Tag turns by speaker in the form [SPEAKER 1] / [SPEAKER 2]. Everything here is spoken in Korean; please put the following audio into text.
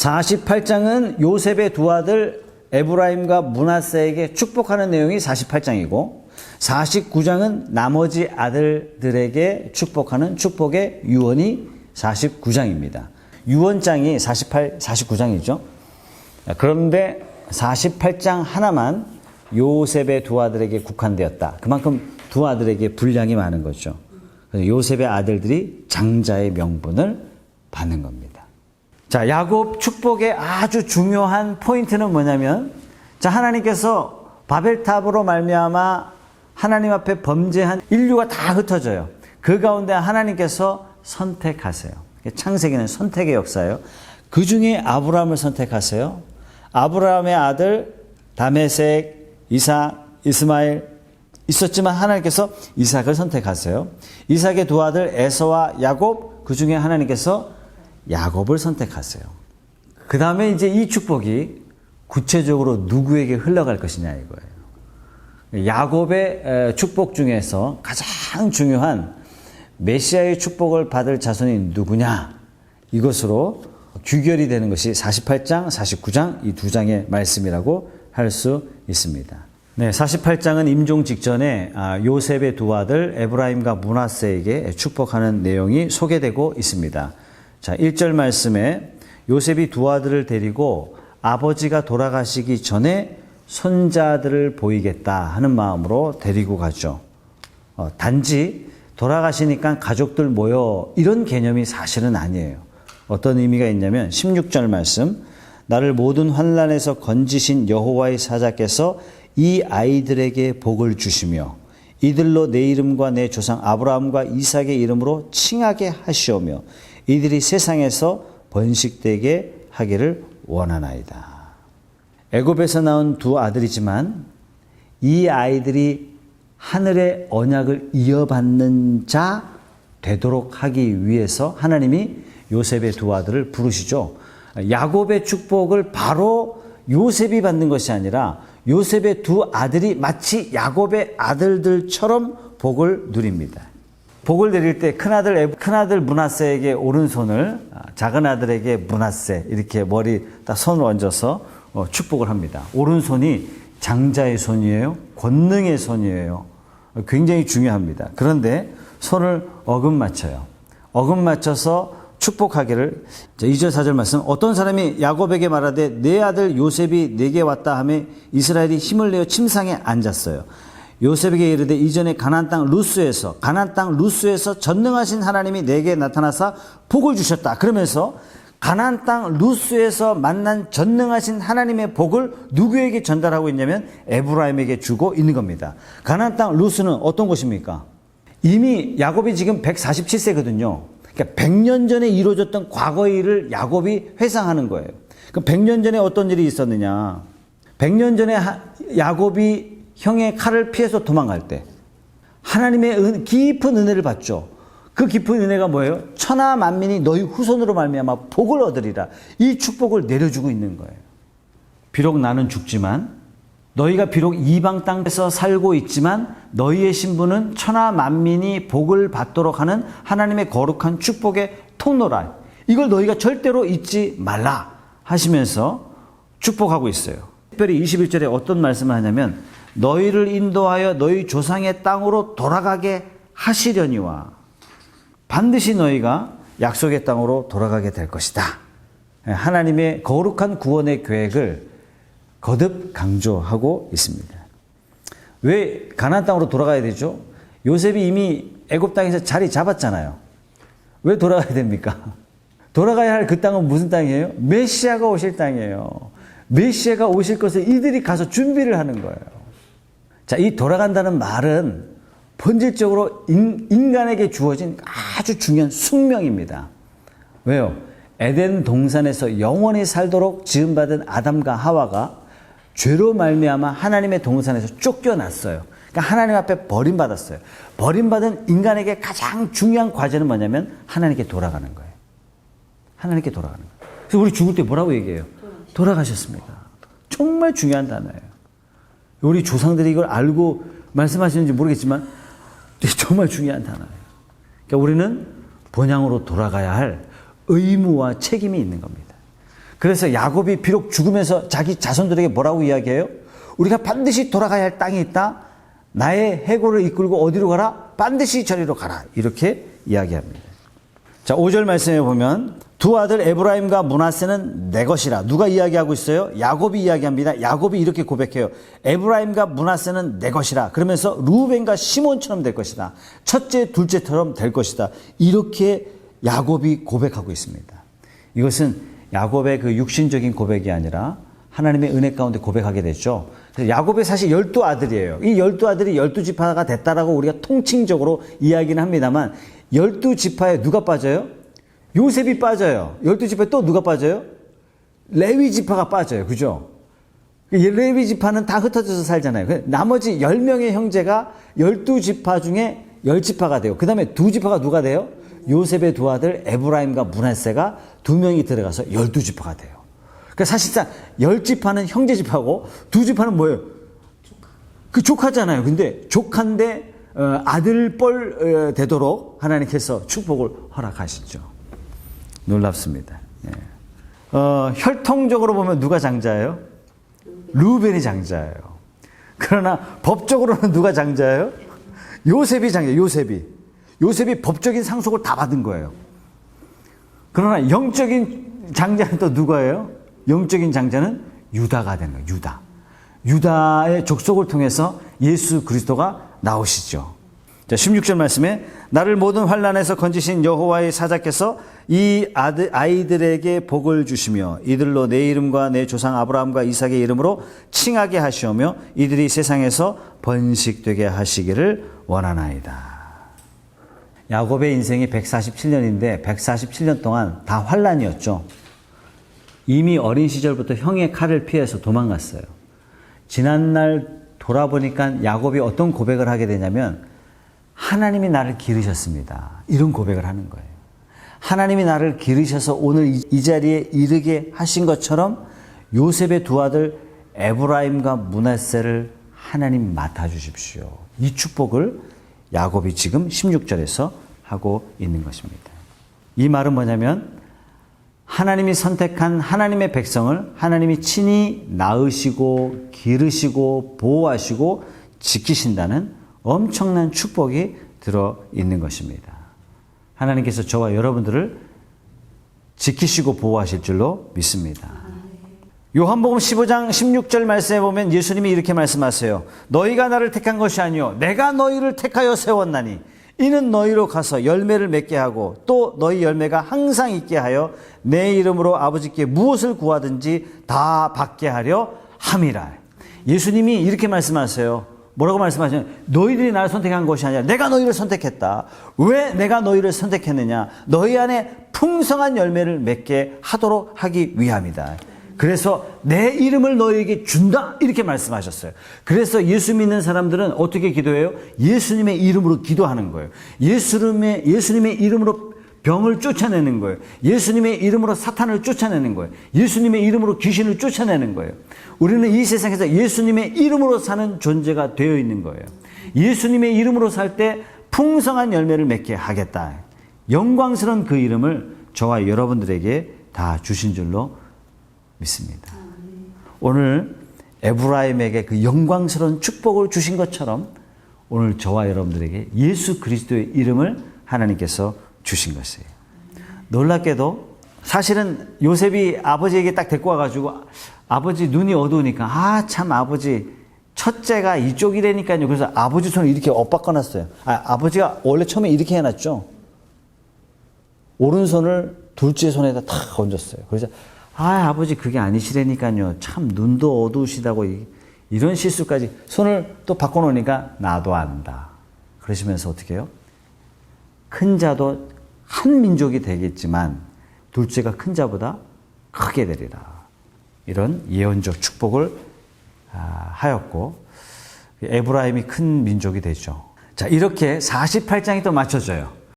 [SPEAKER 1] 48장은 요셉의 두 아들 에브라임과 문하세에게 축복하는 내용이 48장이고 49장은 나머지 아들들에게 축복하는 축복의 유언이 49장입니다. 유언장이 48, 49장이죠. 그런데 48장 하나만 요셉의 두 아들에게 국한되었다. 그만큼 두 아들에게 분량이 많은 거죠. 요셉의 아들들이 장자의 명분을 받는 겁니다. 자, 야곱 축복의 아주 중요한 포인트는 뭐냐면 자, 하나님께서 바벨탑으로 말미암아 하나님 앞에 범죄한 인류가 다 흩어져요. 그 가운데 하나님께서 선택하세요. 창세기는 선택의 역사예요. 그 중에 아브라함을 선택하세요. 아브라함의 아들 다메섹, 이삭, 이스마엘 있었지만 하나님께서 이삭을 선택하세요. 이삭의 두 아들 에서와 야곱 그 중에 하나님께서 야곱을 선택하세요. 그 다음에 이제 이 축복이 구체적으로 누구에게 흘러갈 것이냐 이거예요. 야곱의 축복 중에서 가장 중요한 메시아의 축복을 받을 자손이 누구냐 이것으로 규결이 되는 것이 48장, 49장 이 두 장의 말씀이라고 할 수 있습니다. 네, 48장은 임종 직전에 요셉의 두 아들 에브라임과 문하세에게 축복하는 내용이 소개되고 있습니다. 자, 1절 말씀에 요셉이 두 아들을 데리고 아버지가 돌아가시기 전에 손자들을 보이겠다 하는 마음으로 데리고 가죠. 어, 단지 돌아가시니까 가족들 모여 이런 개념이 사실은 아니에요. 어떤 의미가 있냐면 16절 말씀 나를 모든 환란에서 건지신 여호와의 사자께서 이 아이들에게 복을 주시며 이들로 내 이름과 내 조상 아브라함과 이삭의 이름으로 칭하게 하시오며 이들이 세상에서 번식되게 하기를 원하나이다. 애굽에서 나온 두 아들이지만 이 아이들이 하늘의 언약을 이어받는 자 되도록 하기 위해서 하나님이 요셉의 두 아들을 부르시죠. 야곱의 축복을 바로 요셉이 받는 것이 아니라 요셉의 두 아들이 마치 야곱의 아들들처럼 복을 누립니다. 복을 내릴 때 큰아들 큰아들 문하세에게 오른손을 작은 아들에게 문하세 이렇게 머리 딱 손을 얹어서 축복을 합니다. 오른손이 장자의 손이에요. 권능의 손이에요. 굉장히 중요합니다. 그런데 손을 어금 맞춰요. 어금 맞춰서 축복하기를 2절 4절 말씀 어떤 사람이 야곱에게 말하되 내 아들 요셉이 내게 왔다 하며 이스라엘이 힘을 내어 침상에 앉았어요. 요셉에게 이르되 이전에 가나안 땅 루스에서 가나안 땅 루스에서 전능하신 하나님이 내게 나타나사 복을 주셨다. 그러면서 가나안 땅 루스에서 만난 전능하신 하나님의 복을 누구에게 전달하고 있냐면 에브라임에게 주고 있는 겁니다. 가나안 땅 루스는 어떤 곳입니까? 이미 야곱이 지금 147세거든요. 그러니까 100년 전에 이루어졌던 과거의 일을 야곱이 회상하는 거예요. 그 100년 전에 어떤 일이 있었느냐? 100년 전에 야곱이 형의 칼을 피해서 도망갈 때 하나님의 은, 깊은 은혜를 받죠. 그 깊은 은혜가 뭐예요? 천하 만민이 너희 후손으로 말미암아 복을 얻으리라. 이 축복을 내려주고 있는 거예요. 비록 나는 죽지만 너희가 비록 이방 땅에서 살고 있지만 너희의 신분은 천하 만민이 복을 받도록 하는 하나님의 거룩한 축복의 통로라. 이걸 너희가 절대로 잊지 말라 하시면서 축복하고 있어요. 특별히 21절에 어떤 말씀을 하냐면 너희를 인도하여 너희 조상의 땅으로 돌아가게 하시려니와 반드시 너희가 약속의 땅으로 돌아가게 될 것이다. 하나님의 거룩한 구원의 계획을 거듭 강조하고 있습니다. 왜 가나안 땅으로 돌아가야 되죠? 요셉이 이미 애굽 땅에서 자리 잡았잖아요. 왜 돌아가야 됩니까? 돌아가야 할 그 땅은 무슨 땅이에요? 메시아가 오실 땅이에요. 메시아가 오실 것을 이들이 가서 준비를 하는 거예요. 자, 이 돌아간다는 말은 본질적으로 인, 간에게 주어진 아주 중요한 숙명입니다. 왜요? 에덴 동산에서 영원히 살도록 지음받은 아담과 하와가 죄로 말미암아 하나님의 동산에서 쫓겨났어요. 그러니까 하나님 앞에 버림받았어요. 버림받은 인간에게 가장 중요한 과제는 뭐냐면 하나님께 돌아가는 거예요. 하나님께 돌아가는 거예요. 그래서 우리 죽을 때 뭐라고 얘기해요? 돌아가셨습니다. 정말 중요한 단어예요. 우리 조상들이 이걸 알고 말씀하시는지 모르겠지만 정말 중요한 단어예요. 그러니까 우리는 본향으로 돌아가야 할 의무와 책임이 있는 겁니다. 그래서 야곱이 비록 죽으면서 자기 자손들에게 뭐라고 이야기해요? 우리가 반드시 돌아가야 할 땅이 있다. 나의 해골을 이끌고 어디로 가라? 반드시 저리로 가라. 이렇게 이야기합니다. 자, 5절 말씀에 보면 두 아들 에브라임과 문하세는 내 것이라. 누가 이야기하고 있어요? 야곱이 이야기합니다. 야곱이 이렇게 고백해요. 에브라임과 문하세는 내 것이라. 그러면서 루벤과 시몬처럼 될 것이다. 첫째, 둘째처럼 될 것이다. 이렇게 야곱이 고백하고 있습니다. 이것은 야곱의 그 육신적인 고백이 아니라 하나님의 은혜 가운데 고백하게 됐죠. 야곱의 사실 열두 아들이에요. 이 열두 아들이 열두 지파가 됐다라고 우리가 통칭적으로 이야기는 합니다만 열두 지파에 누가 빠져요? 요셉이 빠져요. 열두 지파에 또 누가 빠져요? 레위 지파가 빠져요. 그죠? 레위 지파는 다 흩어져서 살잖아요. 그 나머지 10명의 형제가 12지파 중에 10지파가 돼요. 그 다음에 두 지파가 누가 돼요? 요셉의 두 아들 에브라임과 문하세가 두 명이 들어가서 12지파가 돼요. 그러니까 사실상 10지파는 형제 지파고 두 지파는 뭐예요? 그 조카잖아요. 근데 조카인데 어, 아들뻘 어, 되도록 하나님께서 축복을 허락하시죠. 놀랍습니다. 예. 어, 혈통적으로 보면 누가 장자예요? 루벤이 장자예요. 그러나 법적으로는 누가 장자예요? 요셉이 장자, 요셉이. 요셉이 법적인 상속을 다 받은 거예요. 그러나 영적인 장자는 또 누가예요? 영적인 장자는 유다가 되는 거예요. 유다. 유다의 족속을 통해서 예수 그리스도가 나오시죠. 자, 16절 말씀에 나를 모든 환란에서 건지신 여호와의 사자께서 이 아들, 아이들에게 복을 주시며 이들로 내 이름과 내 조상 아브라함과 이삭의 이름으로 칭하게 하시오며 이들이 세상에서 번식되게 하시기를 원하나이다. 야곱의 인생이 147년인데 147년 동안 다 환란이었죠. 이미 어린 시절부터 형의 칼을 피해서 도망갔어요. 지난날 돌아보니까 야곱이 어떤 고백을 하게 되냐면 하나님이 나를 기르셨습니다. 이런 고백을 하는 거예요. 하나님이 나를 기르셔서 오늘 이 자리에 이르게 하신 것처럼 요셉의 두 아들 에브라임과 문하세를 하나님 맡아 주십시오. 이 축복을 야곱이 지금 16절에서 하고 있는 것입니다. 이 말은 뭐냐면 하나님이 선택한 하나님의 백성을 하나님이 친히 낳으시고 기르시고 보호하시고 지키신다는 엄청난 축복이 들어 있는 것입니다. 하나님께서 저와 여러분들을 지키시고 보호하실 줄로 믿습니다. 요한복음 15장 16절 말씀에 보면 예수님이 이렇게 말씀하세요. 너희가 나를 택한 것이 아니요 내가 너희를 택하여 세웠나니 이는 너희로 가서 열매를 맺게 하고 또 너희 열매가 항상 있게 하여 내 이름으로 아버지께 무엇을 구하든지 다 받게 하려 함이라. 예수님이 이렇게 말씀하세요. 뭐라고 말씀하시냐? 너희들이 나를 선택한 것이 아니라 내가 너희를 선택했다. 왜 내가 너희를 선택했느냐? 너희 안에 풍성한 열매를 맺게 하도록 하기 위함이다. 그래서 내 이름을 너희에게 준다 이렇게 말씀하셨어요. 그래서 예수 믿는 사람들은 어떻게 기도해요? 예수님의 이름으로 기도하는 거예요. 예수님의 예수님의 이름으로 병을 쫓아내는 거예요. 예수님의 이름으로 사탄을 쫓아내는 거예요. 예수님의 이름으로 귀신을 쫓아내는 거예요. 우리는 이 세상에서 예수님의 이름으로 사는 존재가 되어 있는 거예요. 예수님의 이름으로 살 때 풍성한 열매를 맺게 하겠다. 영광스러운 그 이름을 저와 여러분들에게 다 주신 줄로 믿습니다. 오늘 에브라임에게 그 영광스러운 축복을 주신 것처럼 오늘 저와 여러분들에게 예수 그리스도의 이름을 하나님께서 주신 것이에요. 놀랍게도 사실은 요셉이 아버지에게 딱 데리고 와가지고 아버지 눈이 어두우니까 아 참 아버지 첫째가 이쪽이라니까요. 그래서 아버지 손을 이렇게 엇바꿔놨어요. 아, 아버지가 원래 처음에 이렇게 해놨죠. 오른손을 둘째 손에다 탁 얹었어요. 그래서 아 아버지 그게 아니시라니까요. 참 눈도 어두우시다고 이런 실수까지 손을 또 바꿔놓으니까 나도 안다. 그러시면서 어떻게 해요? 큰 자도 한 민족이 되겠지만 둘째가 큰 자보다 크게 되리라. 이런 예언적 축복을 하였고 에브라임이 큰 민족이 되죠. 자 이렇게 48장이 또 맞춰져요.